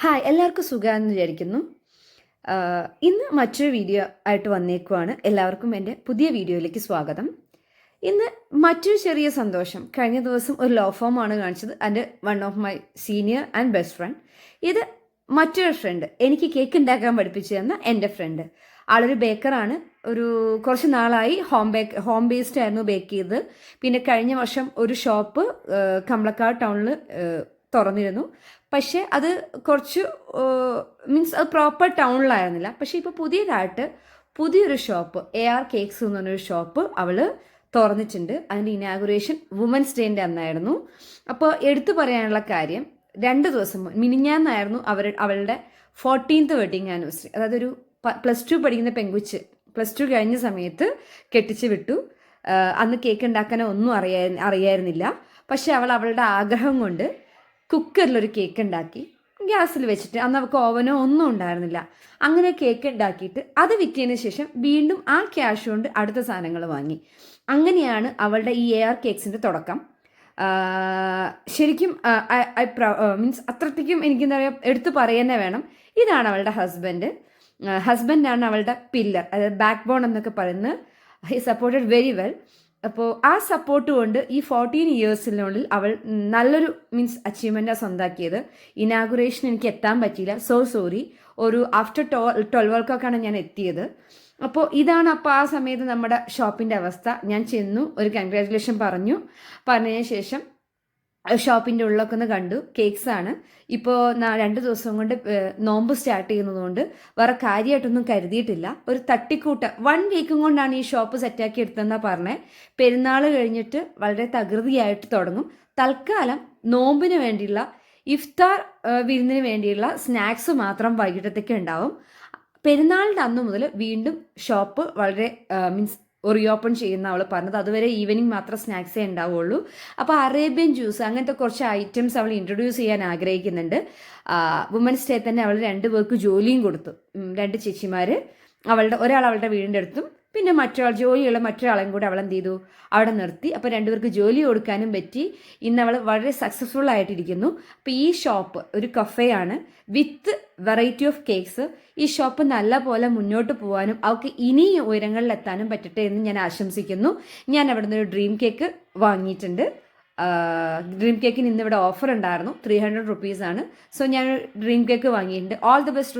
Hi എല്ലാവർക്കും സുഖമാണെന്ന് വിചാരിക്കുന്നു. ഇന്ന് മറ്റൊരു വീഡിയോ ആയിട്ട് വന്നേക്കുവാണ്. എല്ലാവർക്കും എന്റെ പുതിയ വീഡിയോയിലേക്ക് സ്വാഗതം. ഇന്ന് മറ്റൊരു ചെറിയ സന്തോഷം. കഴിഞ്ഞ ദിവസം ഒരു ലോ ഫോം ആണ് കാണിച്ചത്. എന്റെ one of my senior and best friend ഇത് മറ്റൊരു ഫ്രണ്ട് എനിക്ക് കേക്ക് ഉണ്ടാക്കാൻ പഠിപ്പിച്ചു തന്ന എന്റെ ഫ്രണ്ട് ആളൊരു ബേക്കറാണ് ഒരു കുറച്ച് നാളായി ഹോം ബേക്ക് ഹോം ബേസ്ഡ് ആയിരുന്നു ബേക്ക് ചെയ്തത്. പിന്നെ കഴിഞ്ഞ വർഷം ഒരു ഷോപ്പ് കമ്പളക്കാട് ടൗണിൽ തുറന്നിരുന്നു. പക്ഷേ അത് കുറച്ച് മീൻസ് അത് പ്രോപ്പർ ടൗണിലായിരുന്നില്ല പക്ഷേ ഇപ്പോൾ പുതിയതായിട്ട് പുതിയൊരു ഷോപ്പ് എ ആർ കേക്സ് എന്ന് പറഞ്ഞൊരു ഷോപ്പ് അവൾ തുറന്നിട്ടുണ്ട്. അതിന്റെ ഇനാഗുറേഷൻ വുമൻസ് ഡേന്റെ അന്നായിരുന്നു. അപ്പോൾ എടുത്തു പറയാനുള്ള കാര്യം രണ്ട് ദിവസം മിനിഞ്ഞാന്നായിരുന്നു അവർ അവളുടെ ഫോർട്ടീൻത്ത് വെഡിങ് ആനിവേഴ്സറി അതായത് ഒരു പ്ലസ് ടു പഠിക്കുന്ന പെങ്കുച്ച് പ്ലസ് ടു കഴിഞ്ഞ സമയത്ത് കെട്ടിച്ച് വിട്ടു. അന്ന് കേക്ക് ഉണ്ടാക്കാനോ ഒന്നും അറിയാ അറിയായിരുന്നില്ല. പക്ഷെ അവൾ അവളുടെ ആഗ്രഹം കൊണ്ട് കുക്കറിലൊരു കേക്ക് ഉണ്ടാക്കി ഗ്യാസിൽ വെച്ചിട്ട് അന്ന് അവൾക്ക് ഓവനോ ഒന്നും ഉണ്ടായിരുന്നില്ല. അങ്ങനെ കേക്ക് ഉണ്ടാക്കിയിട്ട് അത് വിറ്റതിന് ശേഷം വീണ്ടും ആ ക്യാഷ് കൊണ്ട് അടുത്ത സാധനങ്ങൾ വാങ്ങി. അങ്ങനെയാണ് അവളുടെ ഈ എ ആർ കേക്സിന്റെ തുടക്കം. ശരിക്കും ശരിക്കും മീൻസ് അത്രയ്ക്കും എനിക്കെന്താ പറയുക എടുത്തു പറയുന്നേ വേണം. ഇതാണ് അവളുടെ ഹസ്ബൻഡ്. ഹസ്ബൻഡാണ് അവളുടെ പില്ലർ അതായത് ബാക്ക് ബോൺ എന്നൊക്കെ പറയുന്നത്. ഹി സപ്പോർട്ടഡ് വെരി വെൽ അപ്പോൾ ആ സപ്പോർട്ട് കൊണ്ട് ഈ ഫോർട്ടീൻ ഇയേഴ്സിനുള്ളിൽ അവൾ നല്ലൊരു മീൻസ് അച്ചീവ്മെന്റാണ് സ്വന്താക്കിയത്. ഇനാഗുറേഷൻ എനിക്ക് എത്താൻ പറ്റിയില്ല. സോ സോറി ഒരു ആഫ്റ്റർ ടോ ട്വൽവ് വർക്കൊക്കെയാണ് ഞാൻ എത്തിയത്. അപ്പോൾ ഇതാണ് അപ്പോൾ ആ സമയത്ത് നമ്മുടെ ഷോപ്പിന്റെ അവസ്ഥ. ഞാൻ ചെന്നു ഒരു കൺഗ്രാജുലേഷൻ പറഞ്ഞു. പറഞ്ഞതിന് ശേഷം ഷോപ്പിന്റെ ഉള്ളിലൊക്കെ ഒന്ന് കണ്ടു. കേക്ക്സ് ആണ് ഇപ്പോൾ രണ്ട് ദിവസം കൊണ്ട് നോമ്പ് സ്റ്റാർട്ട് ചെയ്യുന്നതുകൊണ്ട് വേറെ കാര്യമായിട്ടൊന്നും കരുതിയിട്ടില്ല. ഒരു തട്ടിക്കൂട്ട. വൺ വീക്കും കൊണ്ടാണ് ഈ ഷോപ്പ് സെറ്റാക്കി എടുത്തതെന്നാണ് പറഞ്ഞത് പെരുന്നാൾ കഴിഞ്ഞിട്ട് വളരെ തകൃതിയായിട്ട് തുടങ്ങും. തൽക്കാലം നോമ്പിന് വേണ്ടിയുള്ള ഇഫ്താർ വിരുന്നിന് വേണ്ടിയുള്ള സ്നാക്സ് മാത്രം വൈകിട്ടത്തേക്ക് ഉണ്ടാവും. പെരുന്നാളിന്റെ അന്ന് മുതൽ വീണ്ടും ഷോപ്പ് വളരെ മീൻസ് റീഓപ്പൺ ചെയ്യുന്ന അവൾ പറഞ്ഞത്. അതുവരെ ഈവനിങ് മാത്രം സ്നാക്സേ ഉണ്ടാവുള്ളൂ. അപ്പോൾ അറേബ്യൻ ജ്യൂസ് അങ്ങനത്തെ കുറച്ച് ഐറ്റംസ് അവൾ ഇൻട്രൊഡ്യൂസ് ചെയ്യാൻ ആഗ്രഹിക്കുന്നുണ്ട്. വുമൻസ് ഡേ തന്നെ അവൾ രണ്ട് പേർക്ക് ജോലിയും കൊടുത്തു. രണ്ട് ചേച്ചിമാർ അവളുടെ ഒരാൾ അവളുടെ വീടിന്റെ അടുത്തും പിന്നെ മറ്റൊരാൾ ജോലിയുള്ള മറ്റൊരാളെയും കൂടെ അവൾ എന്ത് ചെയ്തു? അവിടെ നിർത്തി. അപ്പോൾ രണ്ടുപേർക്ക് ജോലി കൊടുക്കാനും പറ്റി. ഇന്ന് അവൾ വളരെ സക്സസ്ഫുൾ ആയിട്ടിരിക്കുന്നു. അപ്പോൾ ഈ ഷോപ്പ് ഒരു കഫേയാണ് വിത്ത് വെറൈറ്റി ഓഫ് കേക്ക്സ് ഈ ഷോപ്പ് നല്ല പോലെ മുന്നോട്ട് പോകാനും അവൾക്ക് ഇനി ഉയരങ്ങളിലെത്താനും പറ്റട്ടെ എന്ന് ഞാൻ ആശംസിക്കുന്നു. ഞാൻ അവിടെ നിന്ന് ഒരു ഡ്രീം കേക്ക് വാങ്ങിയിട്ടുണ്ട്. ഡ്രീം കേക്കിന് ഇന്ന് ഇവിടെ ഓഫർ ഉണ്ടായിരുന്നു. ത്രീ ഹൺഡ്രഡ് റുപ്പീസാണ് സോ ഞാൻ ഡ്രീം കേക്ക് വാങ്ങിയിട്ടുണ്ട്. All the best